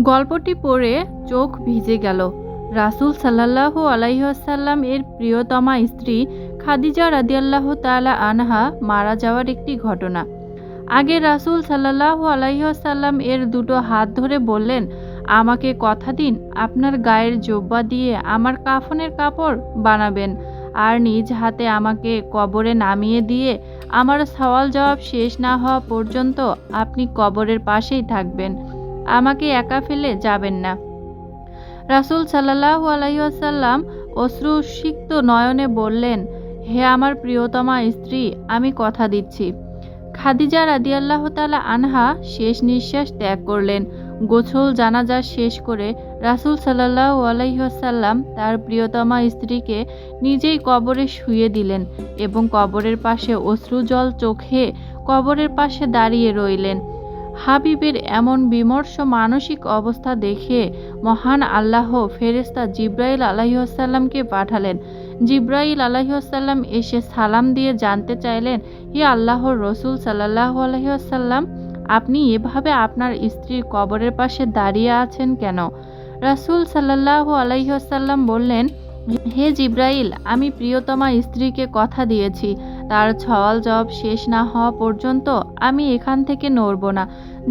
গল্পটি পড়ে চোখ ভিজে গেল। রাসূল সাল্লাল্লাহু আলাইহাসাল্লাম এর প্রিয়তমা স্ত্রী খাদিজা রাদিয়াল্লাহ তালা আনহা মারা যাওয়ার একটি ঘটনা। আগে রাসূল সাল্লাল্লাহু আলাইহাসাল্লাম এর দুটো হাত ধরে বললেন, আমাকে কথা দিন, আপনার গায়ের জোব্বা দিয়ে আমার কাফনের কাপড় বানাবেন আর নিজ হাতে আমাকে কবরে নামিয়ে দিয়ে আমার সওয়াল জবাব শেষ না হওয়া পর্যন্ত আপনি কবরের পাশেই থাকবেন। আমাকে একা ফেলে যাবেন না। রাসূল সাল্লাল্লাহু আলাইসাল্লাম অশ্রুসিক্ত নয়নে বললেন, হে আমার প্রিয়তমা স্ত্রী, আমি কথা দিচ্ছি। খাদিজা রাদিয়াল্লাহ তালা আনহা শেষ নিঃশ্বাস ত্যাগ করলেন। গোছল জানাজা শেষ করে রাসূল সাল্লাল্লাহু আলাইসাল্লাম তার প্রিয়তমা স্ত্রীকে নিজেই কবরে শুয়ে দিলেন এবং কবরের পাশে অশ্রুজল চোখে কবরের পাশে দাঁড়িয়ে রইলেন। হাবিবের এমন বিমর্ষ মানসিক অবস্থা দেখে মহান আল্লাহ ফেরেস্তা জিব্রাইল আলাহিসাল্লামকে পাঠালেন। জিব্রাইল আলাহিসাল্লাম এসে সালাম দিয়ে জানতে চাইলেন, হে আল্লাহর রসুল সাল্লাহ আলহিহাসাল্লাম আপনি এভাবে আপনার স্ত্রীর কবরের পাশে দাঁড়িয়ে আছেন কেন? রাসূল সাল্লাহ আলাইসাল্লাম বললেন হে জিব্রাইল, আমি প্রিয়তমা স্ত্রীকে কথা দিয়েছি। তার ছওয়াল জবাব শেষ না হওয়া পর্যন্ত আমি এখান থেকে নড়ব না।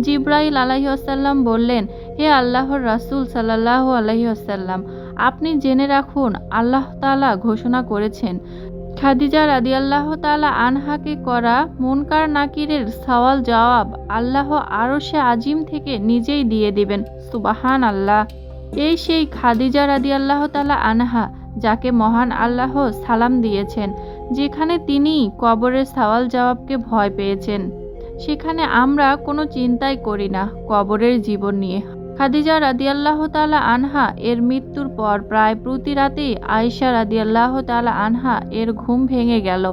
জিব্রাইল আলাইসাল্লাম বললেন, হে আল্লাহর রাসূল সাল্লাহ আলহিহাসাল্লাম আপনি জেনে রাখুন, আল্লাহ তালা ঘোষণা করেছেন, খাদিজা রাদিয়াল্লাহ তালা আনহাকে করা মুনকার নাকিরের সওয়াল জবাব আল্লাহ আরও সে আজিম থেকে নিজেই দিয়ে দিবেন সুবাহান আল্লাহ এই সেই খাদিজা রাদিয়াল্লাহ তালা আনহা যাকে মহান আল্লাহ সালাম দিয়েছেন, যেখানে তিনি কবরের সওয়াল জবাবকে ভয় পেয়েছেন। সেখানে আমরা কোনো চিন্তাই করি না কবরের জীবন নিয়ে। খাদিজা রাদিয়াল্লাহ তালা আনহা এর মৃত্যুর পর প্রায় প্রতি রাতেই আয়েশা রাদিয়াল্লাহ তালা আনহা এর ঘুম ভেঙে গেল।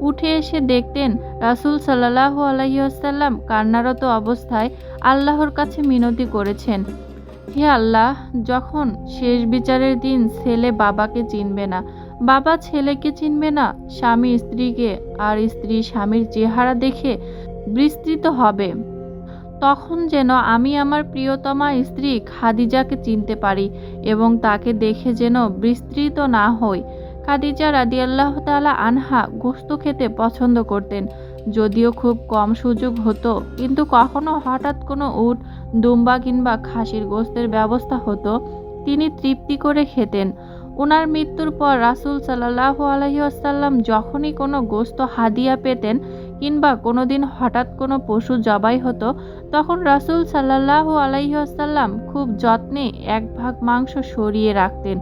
উঠে এসে দেখতেন রাসূল সাল্লাহ আলহিহাসাল্লাম কান্নারত অবস্থায় আল্লাহর কাছে মিনতি করেছেন। হে আল্লাহ, যখন শেষ বিচারের দিন ছেলে বাবাকে চিনবে না, বাবা ছেলেকে চিনবে না, স্বামী স্ত্রীকে আর স্ত্রী স্বামীর চেহারা দেখে বিস্তৃত হবে। তখন যেন আমি আমার প্রিয়তমা স্ত্রী খাদিজাকে চিনতে পারি এবং তাকে দেখে যেন বিস্তৃত না হই। খাদিজা রাদিয়াল্লাহ তালা আনহা গোস্ত খেতে পছন্দ করতেন। যদিও খুব কম সুযোগ হতো, কিন্তু কখনো হঠাৎ কোনো উট, দুম্বা কিংবা খাসির গোস্তের ব্যবস্থা হতো, তিনি তৃপ্তি করে খেতেন। ওনার মৃত্যুর পর রাসুল সাল্লাহ আলহিউসাল্লাম যখনই কোনো গোস্ত, হাদিয়া পেতেন কিংবা কোনো দিন হঠাৎ কোনো পশু জবাই হতো, তখন রাসুল সাল্লাহ আলাইসাল্লাম খুব যত্নে এক ভাগ মাংস সরিয়ে রাখতেন।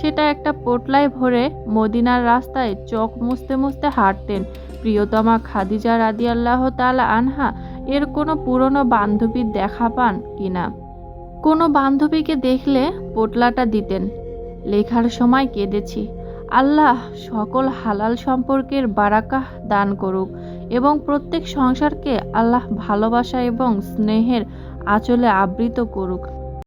সেটা একটা পোটলায় ভরে মদিনার রাস্তায় চোখ মুছতে মুছতে হাঁটতেন। প্রিয়তমা খাদিজা রাদিয়াল্লাহ তালা আনহা এর কোনো পুরনো বান্ধবীর দেখা পান কিনা কোনো বান্ধবীকে দেখলে পোটলাটা দিতেন। লেখার সময় কেঁদেছি। আল্লাহ সকল হালাল সম্পর্কের বারাকাহ দান করুক এবং প্রত্যেক সংসারকে আল্লাহ ভালোবাসা এবং স্নেহের আঁচলে আবৃত করুক।